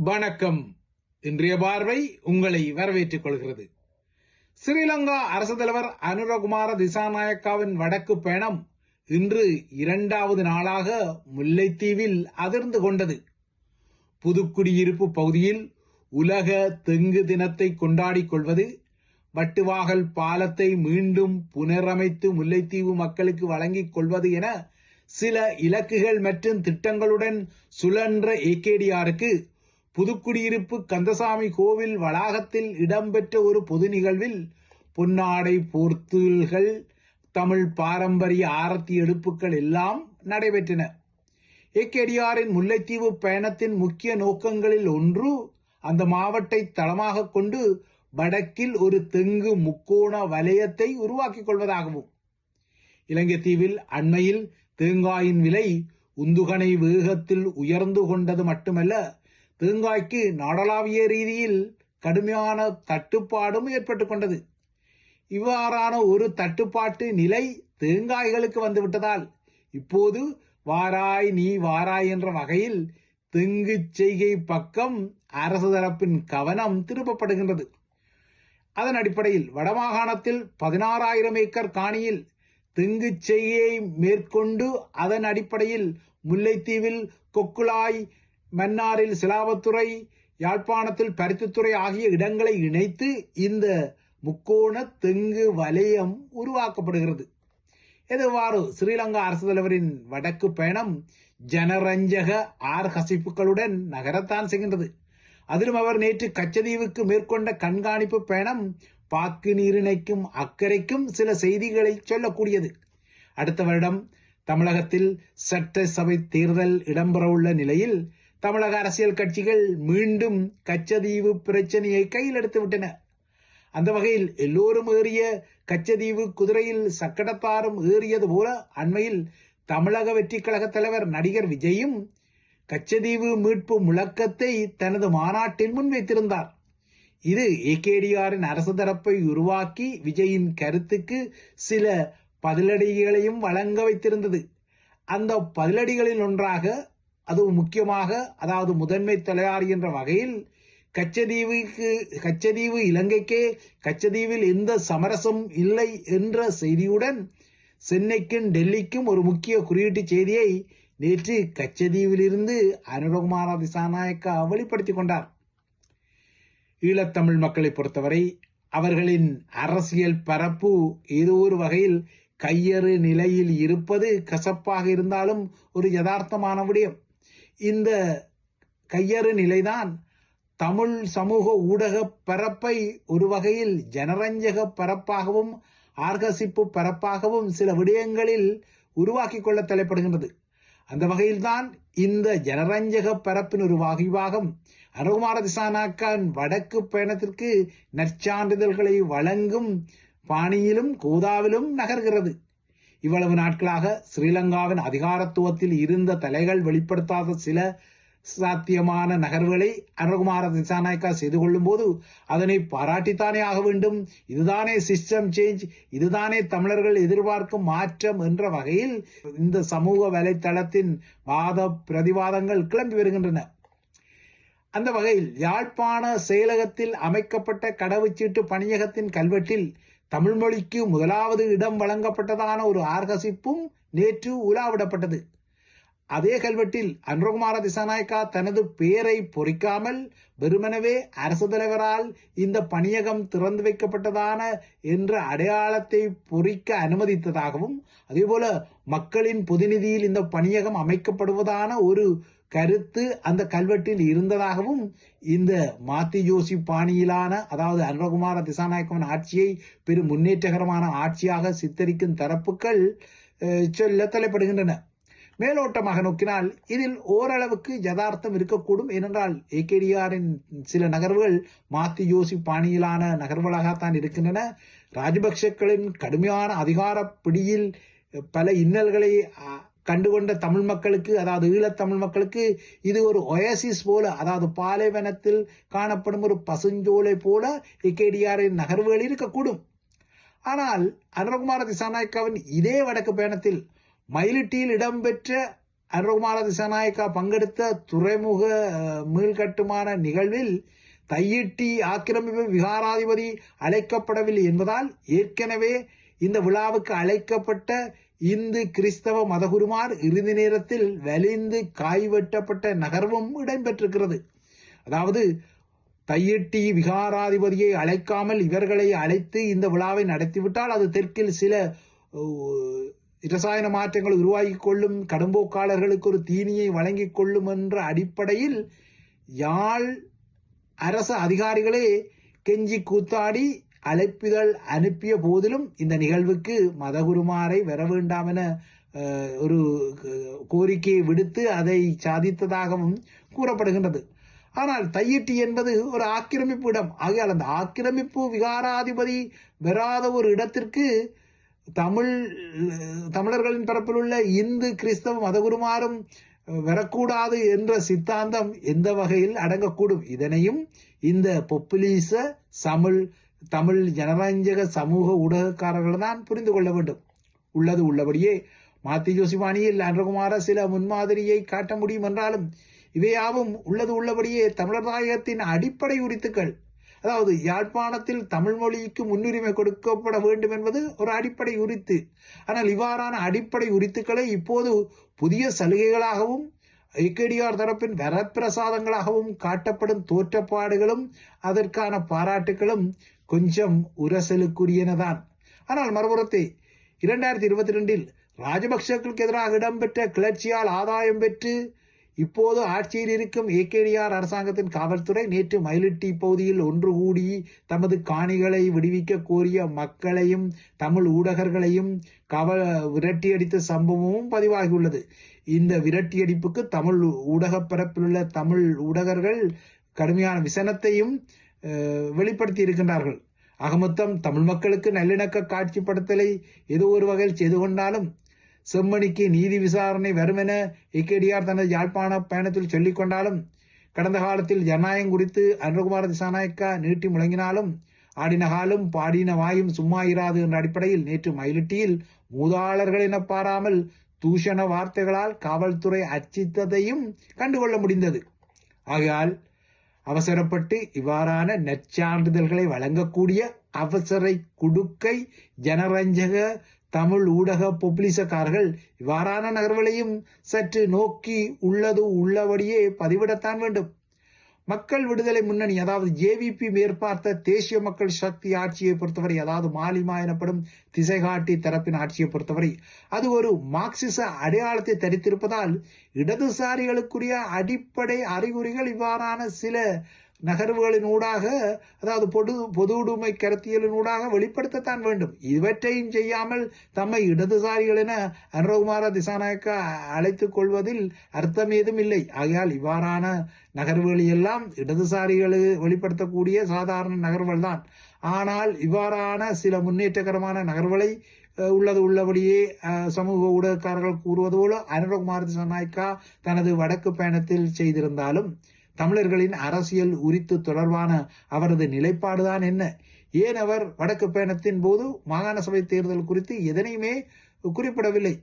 வணக்கம். இன்றைய பார்வை உங்களை வரவேற்றுக் கொள்கிறது. ஸ்ரீலங்கா அரசு தலைவர் அனுரகுமார திசாநாயக்காவின் வடக்கு பயணம் இன்று இரண்டாவது நாளாக முல்லைத்தீவில் அதிர்ந்து கொண்டது. புதுக்குடியிருப்பு பகுதியில் உலக தெங்கு தினத்தை கொண்டாடிக் கொள்வது வட்டுவாகல் பாலத்தை மீண்டும் புனரமைத்து முல்லைத்தீவு மக்களுக்கு வழங்கிக் கொள்வது என சில இலக்குகள் மற்றும் திட்டங்களுடன் சுழன்ற ஏகேடிஆருக்கு புதுக்குடியிருப்பு கந்தசாமி கோவில் வளாகத்தில் இடம்பெற்ற ஒரு பொது நிகழ்வில் பொன்னாடை போர்த்துகள் தமிழ் பாரம்பரிய ஆரத்தி எடுப்புகள் எல்லாம் நடைபெற்றன. ஏகேடிஆரின் முல்லைத்தீவு பயணத்தின் முக்கிய நோக்கங்களில் ஒன்று அந்த மாவட்டை தளமாக கொண்டு வடக்கில் ஒரு தெங்கு முக்கோண வலயத்தை உருவாக்கிக் கொள்வதாகவும் இலங்கை தீவில் அண்மையில் தேங்காயின் விலை உந்துகனை வேகத்தில் உயர்ந்து கொண்டது மட்டுமல்ல தேங்காய்க்கு நாடளாவிய ரீதியில் கடுமையான தட்டுப்பாடும் ஏற்பட்டுக் கொண்டது. இவ்வாறான ஒரு தட்டுப்பாட்டு நிலை தேங்காய்களுக்கு வந்துவிட்டதால் இப்போது வாராய் நீ வாராய் என்ற வகையில் தெங்கு செய்கை பக்கம் அரசு தரப்பின் கவனம் திருப்பப்படுகின்றது. அதன் அடிப்படையில் வடமாகாணத்தில் பதினாறாயிரம் ஏக்கர் காணியில் தெங்கு செய்கையை மேற்கொண்டு அதன் அடிப்படையில் முல்லைத்தீவில் கொக்குளாய் மன்னாரில் சிலாவத்துறை யாழ்ப்பாணத்தில் பருத்தித்துறை ஆகிய இடங்களை இணைத்து இந்த முக்கோண தெங்கு வலயம் உருவாக்கப்படுகிறது. எதுவாறு ஸ்ரீலங்கா அரசு தலைவரின் வடக்கு பயணம் ஜனரஞ்சக ஆர் ஹசிப்புகளுடன் நகரத்தான் செய்கின்றது அதிலும் அவர் நேற்று கச்சதீவுக்கு மேற்கொண்ட கண்காணிப்பு பயணம் பாக்கு நீரிணைக்கும் அக்கறைக்கும் சில செய்திகளை சொல்லக்கூடியது. அடுத்த வருடம் தமிழகத்தில் சட்டசபை தேர்தல் இடம்பெறவுள்ள நிலையில் தமிழக அரசியல் கட்சிகள் மீண்டும் கச்சதீவு பிரச்சனையை கையில் எடுத்துவிட்டன. அந்த வகையில் எல்லோரும் ஏறிய கச்சதீவு குதிரையில் சக்கடத்தாரும் ஏறியது போல அண்மையில் தமிழக வெற்றி கழக தலைவர் நடிகர் விஜயும் கச்சதீவு மீட்பு முழக்கத்தை தனது மாநாட்டில் முன்வைத்திருந்தார். இது ஏகேடிஆரின் அரசு தரப்பை உருவாக்கி விஜயின் கருத்துக்கு சில பதிலடிகளையும் வழங்க வைத்திருந்தது. அந்த பதிலடிகளில் ஒன்றாக அது முக்கியமாக அதாவது முதன்மை தலையாரி என்ற வகையில் கச்சதீவுக்கு கச்சதீவு இலங்கைக்கே கச்சதீவில் எந்த சமரசம் இல்லை என்ற செய்தியுடன் சென்னைக்கும் டெல்லிக்கும் ஒரு முக்கிய குறியீட்டு செய்தியை நேற்று கச்சதீவிலிருந்து அனுரகுமார திசாநாயக்கா வெளிப்படுத்திக் கொண்டார். ஈழத்தமிழ் மக்களை பொறுத்தவரை அவர்களின் அரசியல் பரப்பு ஏதோ ஒரு வகையில் கையறு நிலையில் இருப்பது கசப்பாக இருந்தாலும் ஒரு யதார்த்தமான விடயம். இந்த கையறு நிலைதான் தமிழ் சமூக ஊடக பரப்பை ஒரு வகையில் ஜனரஞ்சக பரப்பாகவும் ஆர்கசிப்பு பரப்பாகவும் சில விடயங்களில் உருவாக்கி கொள்ள தலைப்படுகின்றது. அந்த வகையில்தான் இந்த ஜனரஞ்சக பரப்பின் ஒரு வகிவாகம். அனுகுமார திசானாக்கான் வடக்கு பயணத்திற்கு நற்சான்றிதழ்களை வழங்கும் பாணியிலும் கோதாவிலும் நகர்கிறது. இவ்வளவு நாட்களாக ஸ்ரீலங்காவின் அதிகாரத்துவத்தில் இருந்த தலைகள் வெளிப்படுத்தாத சில சாத்தியமான நகர்வுகளை அனுகுமார திசாநாயக்கா செய்து கொள்ளும் போது அதனை பாராட்டித்தானே ஆக வேண்டும்? இதுதானே சிஸ்டம் சேஞ்ச் இதுதானே தமிழர்கள் எதிர்பார்க்கும் மாற்றம் என்ற வகையில் இந்த சமூக வலைத்தளத்தின் வாத பிரதிவாதங்கள் கிளம்பி வருகின்றன. அந்த வகையில் யாழ்ப்பாண செயலகத்தில் அமைக்கப்பட்ட கடவுச்சீட்டு பணியகத்தின் கல்வெட்டில் தமிழ் மொழிக்கு முதலாவது இடம் வழங்கப்பட்டதான ஒரு ஆர்கசிப்பும் நேற்று உலாவிடப்பட்டது. அதே கல்வெட்டில் அன்ரகுமார திசாநாயக்கா தனது பெயரை பொறிக்காமல் வெறுமனவே அரசு தலைவரால் இந்த பணியகம் திறந்து வைக்கப்பட்டதான என்ற அடையாளத்தை பொறிக்க அனுமதித்ததாகவும் அதேபோல மக்களின் பொதுநிதியில் இந்த பணியகம் அமைக்கப்படுவதான ஒரு கருத்து அந்த கல்வெட்டில் இருந்ததாகவும் இந்த மாத்தி ஜோசி பாணியிலான அதாவது அனுரகுமார திசாநாயக்கவன் ஆட்சியை பெரும் முன்னேற்றகரமான ஆட்சியாக சித்தரிக்கும் தரப்புகள் சொல்ல தலைப்படுகின்றன. மேலோட்டமாக நோக்கினால் இதில் ஓரளவுக்கு யதார்த்தம் இருக்கக்கூடும். ஏனென்றால் ஏகேடிஆரின் சில நகர்வுகள் மாத்தி யோசி பாணியிலான நகர்வுகளாகத்தான் இருக்கின்றன. ராஜபக்சக்களின் கடுமையான அதிகார பிடியில் பல இன்னல்களை கண்டுகொண்ட தமிழ் மக்களுக்கு அதாவது ஈழத்தமிழ் மக்களுக்கு இது ஒரு ஒயசிஸ் போல அதாவது பாலைவனத்தில் காணப்படும் ஒரு பசுஞ்சோலை போல ஏகேடிஆரின் நகர்வுகள் இருக்கக்கூடும். ஆனால் அனுரகுமார திசாநாயக்காவின் இதே வடக்கு பயணத்தில் மயிலிட்டியில் இடம்பெற்ற அனுரகுமார திசாநாயக்கா பங்கெடுத்த துறைமுக மீள்கட்டுமான நிகழ்வில் தையிட்டி ஆக்கிரமிப்பு விகாராதிபதி அழைக்கப்படவில்லை என்பதால் ஏற்கனவே இந்த விழாவுக்கு அழைக்கப்பட்ட இந்து கிறிஸ்தவ மதகுருமார் இறுதி நேரத்தில் வலிந்து காய்வெட்டப்பட்ட நகர்வும் இடம்பெற்றிருக்கிறது. அதாவது தையிட்டி விகாராதிபதியை அழைக்காமல் இவர்களை அழைத்து இந்த விழாவை நடத்திவிட்டால் அது தெற்கில் சில இரசாயன மாற்றங்கள் உருவாகி கொள்ளும் கடும்போக்காளர்களுக்கு ஒரு தீனியை வழங்கிக் கொள்ளும் என்ற அடிப்படையில் யாழ் அரச அதிகாரிகளே கெஞ்சி கூத்தாடி அழைப்பிதழ் அனுப்பிய போதிலும் இந்த நிகழ்வுக்கு மதகுருமாரை வர வேண்டாம் என ஒரு கோரிக்கையை விடுத்து அதை சாதித்ததாகவும் கூறப்படுகின்றது. ஆனால் தையிட்டி என்பது ஒரு ஆக்கிரமிப்பு இடம். ஆகையால் அந்த ஆக்கிரமிப்பு விகாராதிபதி பெறாத ஒரு இடத்திற்கு தமிழ் தமிழர்களின் பரப்பில் உள்ள இந்து கிறிஸ்தவ மதகுருமாரும் வரக்கூடாது என்ற சித்தாந்தம் எந்த வகையில் அடங்கக்கூடும்? இதனையும் இந்த பொப்புலீச தமிழ் தமிழ் ஜனரஞ்சக சமூக ஊடகக்காரர்கள் தான் புரிந்து கொள்ள வேண்டும். உள்ளது உள்ளபடியே மாத்தி ஜோசிபாணியில் அன்றகுமார சில முன்மாதிரியை காட்ட முடியும் என்றாலும் இவையாவும் உள்ளது உள்ளபடியே தமிழர் தாயகத்தின் அடிப்படை உரித்துக்கள். அதாவது யாழ்ப்பாணத்தில் தமிழ் மொழிக்கு முன்னுரிமை கொடுக்கப்பட வேண்டும் என்பது ஒரு அடிப்படை உரித்து. ஆனால் இவ்வாறான அடிப்படை உரித்துக்களை இப்போது புதிய சலுகைகளாகவும் ஐக்கேடிஆர் தரப்பின் வரப்பிரசாதங்களாகவும் காட்டப்படும் தோற்றப்பாடுகளும் அதற்கான பாராட்டுகளும் கொஞ்சம் உரசலுக்குரியனதான். ஆனால் மறுபுறத்தை இரண்டாயிரத்தி இருபத்தி ரெண்டில் ராஜபக்சேக்களுக்கு எதிராக இடம்பெற்ற கிளர்ச்சியால் ஆதாயம் பெற்று இப்போது ஆட்சியில் இருக்கும் ஏகேடிஆர் அரசாங்கத்தின் காவல்துறை நேற்று மயிலிட்டி பகுதியில் ஒன்று கூடி தமது காணிகளை விடுவிக்க கோரிய மக்களையும் தமிழ் ஊடகர்களையும் கவ விரட்டியடித்த சம்பவமும் பதிவாகியுள்ளது. இந்த விரட்டியடிப்புக்கு தமிழ் ஊடக பரப்பிலுள்ள தமிழ் ஊடகர்கள் கடுமையான விசனத்தையும் வெளிப்படுத்தி இருக்கின்றார்கள். அகமொத்தம் தமிழ் மக்களுக்கு நல்லிணக்க காட்சிப்படுத்தலை ஏதோ ஒரு வகையில் செய்து கொண்டாலும் செம்மணிக்கு நீதி விசாரணை வரும் என இக்கேடிஆர் தனது யாழ்ப்பாண பயணத்தில் சொல்லிக் கொண்டாலும் கடந்த காலத்தில் ஜனநாயகம் குறித்து அனுகுமார திசாநாயக்கா நீட்டி முழங்கினாலும் ஆடின காலும் பாடின வாயும் சும்மா இராது என்ற அடிப்படையில் நேற்று மயிலிட்டியில் மூதாளர்கள் என பாராமல் தூஷண வார்த்தைகளால் காவல்துறை அச்சித்ததையும் கண்டுகொள்ள முடிந்தது. ஆகையால் அவசரப்பட்டு இவ்வாறான நற்சான்றிதழ்களை வழங்கக்கூடிய அவசரை குடுக்கை ஜனரஞ்சக தமிழ் ஊடக பொப்ளிசக்காரர்கள் இவ்வாறான நகர்வுகளையும் சற்று நோக்கி உள்ளது உள்ளபடியே பதிவிடத்தான் வேண்டும். மக்கள் விடுதலை முன்னணி அதாவது ஜேவிபி மேற்பார்த்த தேசிய மக்கள் சக்தி ஆட்சியை பொறுத்தவரை அதாவது மாலிமா எனப்படும் திசைகாட்டி தரப்பின் ஆட்சியை பொறுத்தவரை அது ஒரு மார்க்சிச அடையாளத்தை தரித்திருப்பதால் இடதுசாரிகளுக்குரிய அடிப்படை அறிகுறிகள் இவ்வாறான சில நகர்வுகளின் ஊடாக அதாவது பொது பொது உடைமை கருத்தியலின் ஊடாக வெளிப்படுத்தத்தான் வேண்டும். இவற்றையும் செய்யாமல் தம்மை இடதுசாரிகள் என அனுரகுமார திசாநாயக்கா அழைத்து கொள்வதில் அர்த்தம் ஏதும் இல்லை. ஆகையால் இவ்வாறான நகர்வுகள் எல்லாம் இடதுசாரிகள் வெளிப்படுத்தக்கூடிய சாதாரண நகர்வுகள் தான். ஆனால் இவ்வாறான சில முன்னேற்றகரமான நகர்வுகளை உள்ளது உள்ளபடியே சமூக ஊடகக்காரர்கள் கூறுவது போல அனுரகுமார் திசாநாயக்கா தனது வடக்கு பயணத்தில் செய்திருந்தாலும் தமிழர்களின் அரசியல் உரித்து தொடர்பான அவரது நிலைப்பாடுதான் என்ன? ஏன் அவர் வடக்கு பயணத்தின் போது மாகாண சபை தேர்தல் குறித்து எதனையுமே குறிப்பிடவில்லை?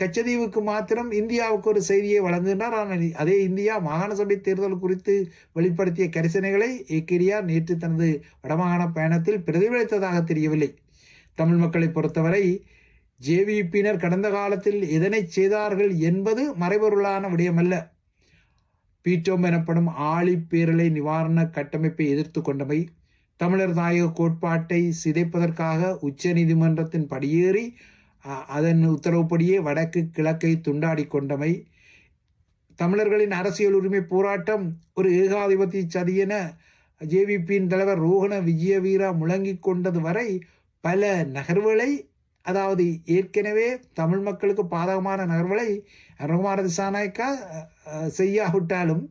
கச்சதீவுக்கு மாத்திரம் இந்தியாவுக்கு ஒரு செய்தியை வழங்குகின்றார். ஆனால் அதே இந்தியா மாகாண சபை தேர்தல் குறித்து வெளிப்படுத்திய கரிசனைகளை ஏக்கிரியார் நேற்று தனது வடமாகாண பயணத்தில் பிரதிபலித்ததாக தெரியவில்லை. தமிழ் மக்களை பொறுத்தவரை ஜேவிபியினர் கடந்த காலத்தில் எதனை செய்தார்கள் என்பது மறைபொருளான விடயமல்ல. பீட்டோம் எனப்படும் ஆழிப்பேரலை நிவாரண கட்டமைப்பை எதிர்த்து கொண்டமை தமிழர் தாயக கோட்பாட்டை சிதைப்பதற்காக உச்ச நீதிமன்றத்தின் படியேறி அதன் உத்தரவுப்படியே வடக்கு கிழக்கை துண்டாடி கொண்டமை தமிழர்களின் அரசியல் உரிமை போராட்டம் ஒரு ஏகாதிபத்திய சதியென ஜேவிபியின் தலைவர் ரோகண விஜயவீரா முழங்கிக் கொண்டது வரை பல நகர்வுகளை அதாவது ஏற்கனவே தமிழ் மக்களுக்கு பாதகமான நகர்வுகளை ரகுமார திசாநாயக்கா செய்யாவிட்டாலும்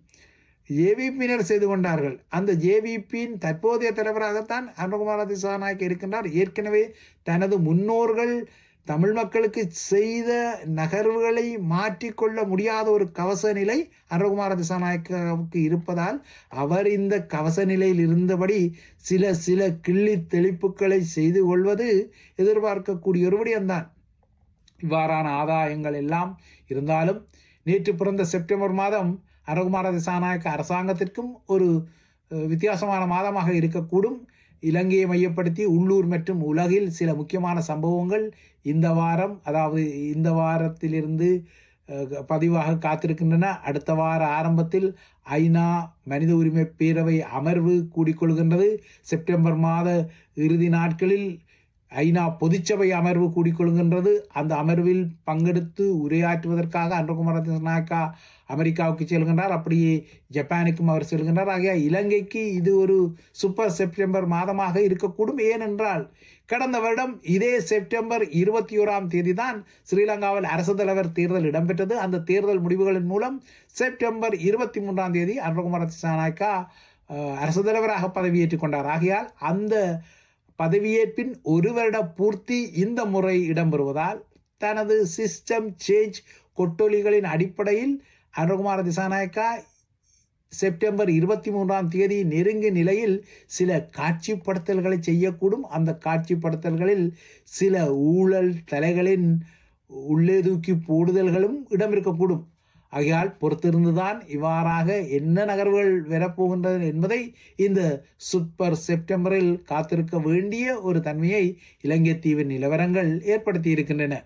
ஜேவிபியினர் செய்து கொண்டார்கள். அந்த ஜேவிபியின் தற்போதைய தலைவராகத்தான் அனுகுமார திசாநாயக்க இருக்கின்றார். ஏற்கனவே தனது முன்னோர்கள் தமிழ் மக்களுக்கு செய்த நகர்வுகளை மாற்றிக்கொள்ள முடியாத ஒரு கவச நிலை அனுகுமார திசாநாயக்காவுக்கு இருப்பதால் அவர் இந்த கவச நிலையில் இருந்தபடி சில சில கிள்ளி தெளிப்புகளை செய்து கொள்வது எதிர்பார்க்கக்கூடிய ஒரு விடயம்தான் இவ்வாறான ஆதாயங்கள் எல்லாம் இருந்தாலும் நேற்று பிறந்த செப்டம்பர் மாதம் அனுகுமார திசாநாயக்க அரசாங்கத்திற்கும் ஒரு வித்தியாசமான மாதமாக இருக்கக்கூடும். இலங்கையை மையப்படுத்தி உள்ளூர் மற்றும் உலகில் சில முக்கியமான சம்பவங்கள் இந்த வாரம் அதாவது இந்த வாரத்திலிருந்து பதிவாக காத்திருக்கின்றன. அடுத்த வார ஆரம்பத்தில் ஐநா மனித உரிமை பேரவை அமர்வு கூடிக்கொள்கின்றது. செப்டம்பர் மாத இறுதி நாட்களில் ஐநா பொதுச்சபை அமர்வு கூடிக்கொள்கின்றது அந்த அமர்வில் பங்கெடுத்து உரையாற்றுவதற்காக அன்றகுமார திசாநாயக்கா அமெரிக்காவுக்கு செல்கின்றார். அப்படியே ஜப்பானுக்கும் அவர் செல்கின்றார். ஆகிய இலங்கைக்கு இது ஒரு சூப்பர் செப்டம்பர் மாதமாக இருக்கக்கூடும். ஏனென்றால் கடந்த வருடம் இதே செப்டம்பர் இருபத்தி ஓராம் தேதி தான் ஸ்ரீலங்காவில் அரசு தலைவர் தேர்தல் இடம்பெற்றது. அந்த தேர்தல் முடிவுகளின் மூலம் செப்டம்பர் இருபத்தி மூன்றாம் தேதி அன்றகுமார திசாநாயக்கா அரசு தலைவராக பதவியேற்றுக் கொண்டார். ஆகையால் அந்த பதவியேற்பின் ஒரு வருட பூர்த்தி இந்த முறை இடம்பெறுவதால் தனது சிஸ்டம் சேஞ்ச் கொட்டொலிகளின் அடிப்படையில் அனுகுமார திசாநாயக்கா செப்டம்பர் இருபத்தி மூன்றாம் தேதி நெருங்கிய நிலையில் சில காட்சிப்படுத்தல்களை செய்யக்கூடும். அந்த காட்சிப்படுத்தல்களில் சில ஊழல் தலைகளின் உள்ளே தூக்கி போடுதல்களும் இடம் இருக்கக்கூடும் ஆகையால் பொறுத்திருந்துதான் இவ்வாறாக என்ன நகர்வுகள் வரப்போகின்றது என்பதை இந்த சூப்பர் செப்டம்பரில் காத்திருக்க வேண்டிய ஒரு தன்மையை இலங்கை தீவின் நிலவரங்கள் ஏற்படுத்தி இருக்கின்றன